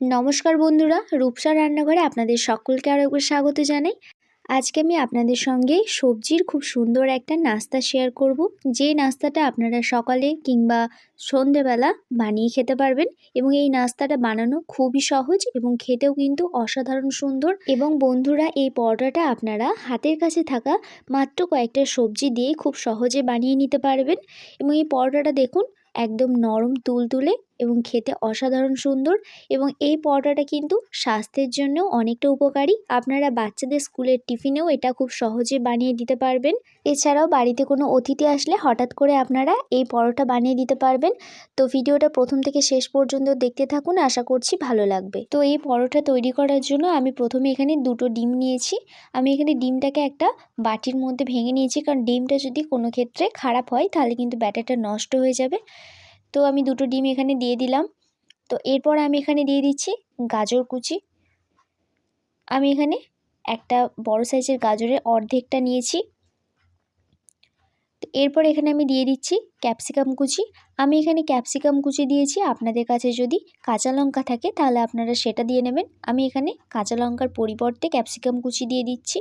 নমস্কার বন্ধুরা, রূপসা রান্নাঘরে আপনাদের সকলকে আরও একবার স্বাগত জানাই। আজকে আমি আপনাদের সঙ্গে সবজির খুব সুন্দর একটা নাস্তা শেয়ার করব। যে নাস্তাটা আপনারা সকালে কিংবা সন্ধেবেলা বানিয়ে খেতে পারবেন এবং এই নাস্তাটা বানানো খুবই সহজ এবং খেতেও কিন্তু অসাধারণ সুন্দর। এবং বন্ধুরা, এই পরোটাটা আপনারা হাতের কাছে থাকা মাত্র কয়েকটা সবজি দিয়ে খুব সহজে বানিয়ে নিতে পারবেন। এবং এই পরোটাটা দেখুন, একদম নরম, তুলতুলে এবং খেতে অসাধারণ সুন্দর এবং এই পরোটাটা কিন্তু স্বাস্থ্যের জন্যও অনেকটা উপকারী। আপনারা বাচ্চাদের স্কুলের টিফিনেও এটা খুব সহজে বানিয়ে দিতে পারবেন। এছাড়াও বাড়িতে কোনো অতিথি আসলে হঠাৎ করে আপনারা এই পরোটা বানিয়ে দিতে পারবেন। তো ভিডিওটা প্রথম থেকে শেষ পর্যন্ত দেখতে থাকুন, আশা করছি ভালো লাগবে। তো এই পরোটা তৈরি করার জন্য আমি প্রথমে এখানে দুটো ডিম নিয়েছি। আমি এখানে ডিমটাকে একটা বাটির মধ্যে ভেঙে নিয়েছি। কারণ ডিমটা যদি কোনো ক্ষেত্রে খারাপ হয়, তাহলে কিন্তু ব্যাটারটা নষ্ট হয়ে যাবে। তো আমি দুটো ডিম এখানে দিয়ে দিলাম। তো এরপর আমি এখানে দিয়ে দিচ্ছি গাজর কুচি। আমি এখানে একটা বড় সাইজের গাজরের অর্ধেকটা নিয়েছি। তো এরপর এখানে আমি দিয়ে দিচ্ছি ক্যাপসিকাম কুচি। আমি এখানে ক্যাপসিকাম কুচি দিয়েছি। আপনাদের কাছে যদি কাঁচা লঙ্কা থাকে তাহলে আপনারা সেটা দিয়ে নেবেন। আমি এখানে কাঁচা লঙ্কার পরিবর্তে ক্যাপসিকাম কুচি দিয়ে দিচ্ছি।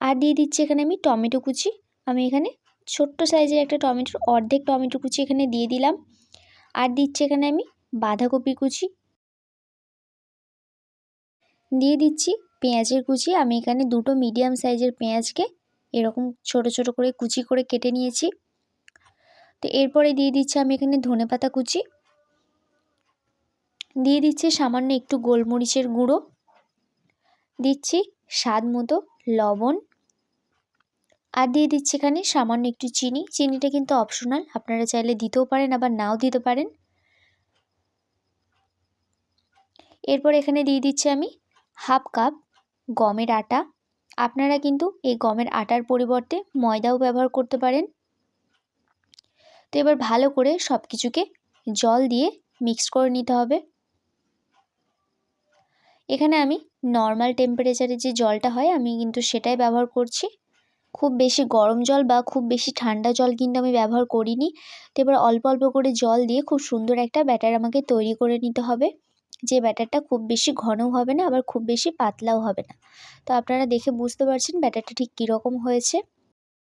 আর দিয়ে দিচ্ছি এখানে আমি টমেটো কুচি। আমি এখানে ছোট্ট সাইজের একটা টমেটোর অর্ধেক টমেটো কুচি এখানে দিয়ে দিলাম। আর দিচ্ছি এখানে আমি বাঁধাকপি কুচি। দিয়ে দিচ্ছি পেঁয়াজের কুচি। আমি এখানে দুটো মিডিয়াম সাইজের পেঁয়াজকে এরকম ছোট ছোট করে কুচি করে কেটে নিয়েছি। তো এরপরে দিয়ে দিচ্ছি আমি এখানে ধনে পাতা কুচি। দিয়ে দিচ্ছি সামান্য একটু গোলমরিচের গুঁড়ো। দিচ্ছি স্বাদ মতো লবণ। আর দিয়ে দিচ্ছি এখানে সামান্য একটু চিনি। চিনিটা কিন্তু অপশনাল আপনারা চাইলে দিতেও পারেন, আবার নাও দিতে পারেন। এরপর এখানে দিয়ে দিচ্ছি আমি হাফ কাপ গমের আটা। আপনারা কিন্তু এই গমের আটার পরিবর্তে ময়দাও ব্যবহার করতে পারেন। তো এবার ভালো করে সব কিছুকে জল দিয়ে মিক্স করে নিতে হবে। এখানে আমি নর্মাল টেম্পারেচারে যে জলটা হয়, আমি কিন্তু সেটাই ব্যবহার করছি। খুব বেশি গরম জল বা খুব বেশি ঠান্ডা জল কিন্তু আমি ব্যবহার করিনি। তো এবার অল্প অল্প করে জল দিয়ে খুব সুন্দর একটা ব্যাটার আমাকে তৈরি করে নিতে হবে। যে ব্যাটারটা খুব বেশি ঘনও হবে না, আবার খুব বেশি পাতলাও হবে না। তো আপনারা দেখে বুঝতে পারছেন ব্যাটারটা ঠিক কীরকম হয়েছে।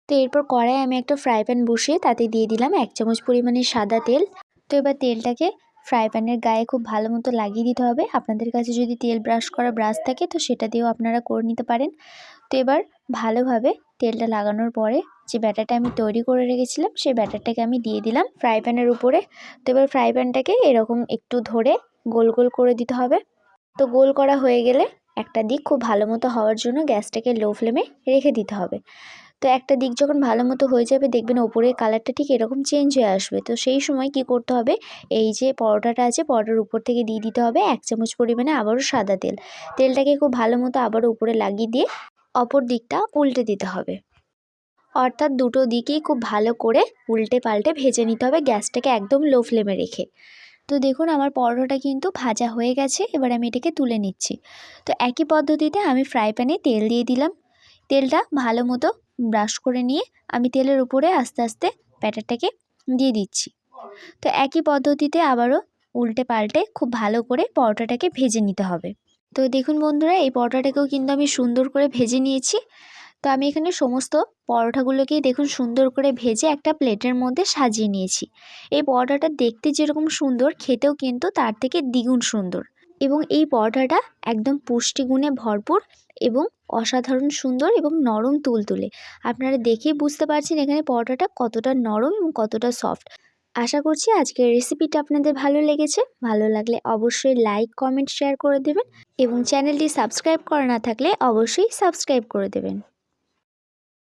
তো এরপর কড়াই আমি একটা ফ্রাই প্যান বসিয়ে তাতে দিয়ে দিলাম এক চামচ পরিমাণে সাদা তেল। তো এবার তেলটাকে ফ্রাই প্যানের গায়ে খুব ভালো মতো লাগিয়ে দিতে হবে। আপনাদের কাছে যদি তেল ব্রাশ করা ব্রাশ থাকে তো সেটা দিয়েও আপনারা করে নিতে পারেন। তো এবার ভালোভাবে তেলটা লাগানোর পরে যে ব্যাটারটা আমি তৈরি করে রেখেছিলাম, সেই ব্যাটারটাকে আমি দিয়ে দিলাম ফ্রাই প্যানের উপরে। তো এবার ফ্রাই প্যানটাকে এরকম একটু ধরে গোল গোল করে দিতে হবে। তো গোল করা হয়ে গেলে একটা দিক খুব ভালো মতো হওয়ার জন্য গ্যাসটাকে লো ফ্লেমে রেখে দিতে হবে। তো একটা দিক যখন ভালো মতো হয়ে যাবে, দেখবেন ওপরের কালারটা ঠিক এরকম চেঞ্জ হয়ে আসবে। তো সেই সময় কি করতে হবে, এই যে পরোটাটা আছে, পরোটার উপর থেকে দিয়ে দিতে হবে এক চামচ পরিমাণে আবারও সাদা তেল। তেলটাকে খুব ভালো মতো আবারও উপরে লাগিয়ে দিয়ে অপর দিকটা উল্টে দিতে হবে। অর্থাৎ দুটো দিকেই খুব ভালো করে উল্টে পাল্টে ভেজে নিতে হবে গ্যাসটাকে একদম লো ফ্লেমে রেখে। তো দেখুন আমার পরোটাটা কিন্তু ভাজা হয়ে গেছে, এবার আমি এটাকে তুলে নিচ্ছি। তো একই পদ্ধতিতে আমি ফ্রাই প্যানে তেল দিয়ে দিলাম। তেলটা ভালো মতো ব্রাশ করে নিয়ে আমি তেলের উপরে আস্তে আস্তে ব্যাটারটাকে দিয়ে দিচ্ছি। তো একই পদ্ধতিতে আবারও উল্টে পাল্টে খুব ভালো করে পরোটাটাকে ভেজে নিতে হবে। তো দেখুন বন্ধুরা, এই পরোটাটাকেও কিন্তু আমি সুন্দর করে ভেজে নিয়েছি। তো আমি এখানে সমস্ত পরোটাগুলোকেই দেখুন সুন্দর করে ভেজে একটা প্লেটের মধ্যে সাজিয়ে নিয়েছি। এই পরোটাটা দেখতে যেরকম সুন্দর, খেতেও কিন্তু তার থেকে দ্বিগুণ সুন্দর। এবং এই পরোটাটা একদম পুষ্টিগুণে ভরপুর এবং অসাধারণ সুন্দর এবং নরম তুলতুলে। আপনারা দেখেই বুঝতে পারছেন এখানে পরোটাটা কতটা নরম এবং কতটা সফট। আশা করছি আজকের রেসিপিটা আপনাদের ভালো লেগেছে। ভালো লাগলে অবশ্যই লাইক কমেন্ট শেয়ার করে দেবেন এবং চ্যানেলটি সাবস্ক্রাইব করা না থাকলে অবশ্যই সাবস্ক্রাইব করে দেবেন।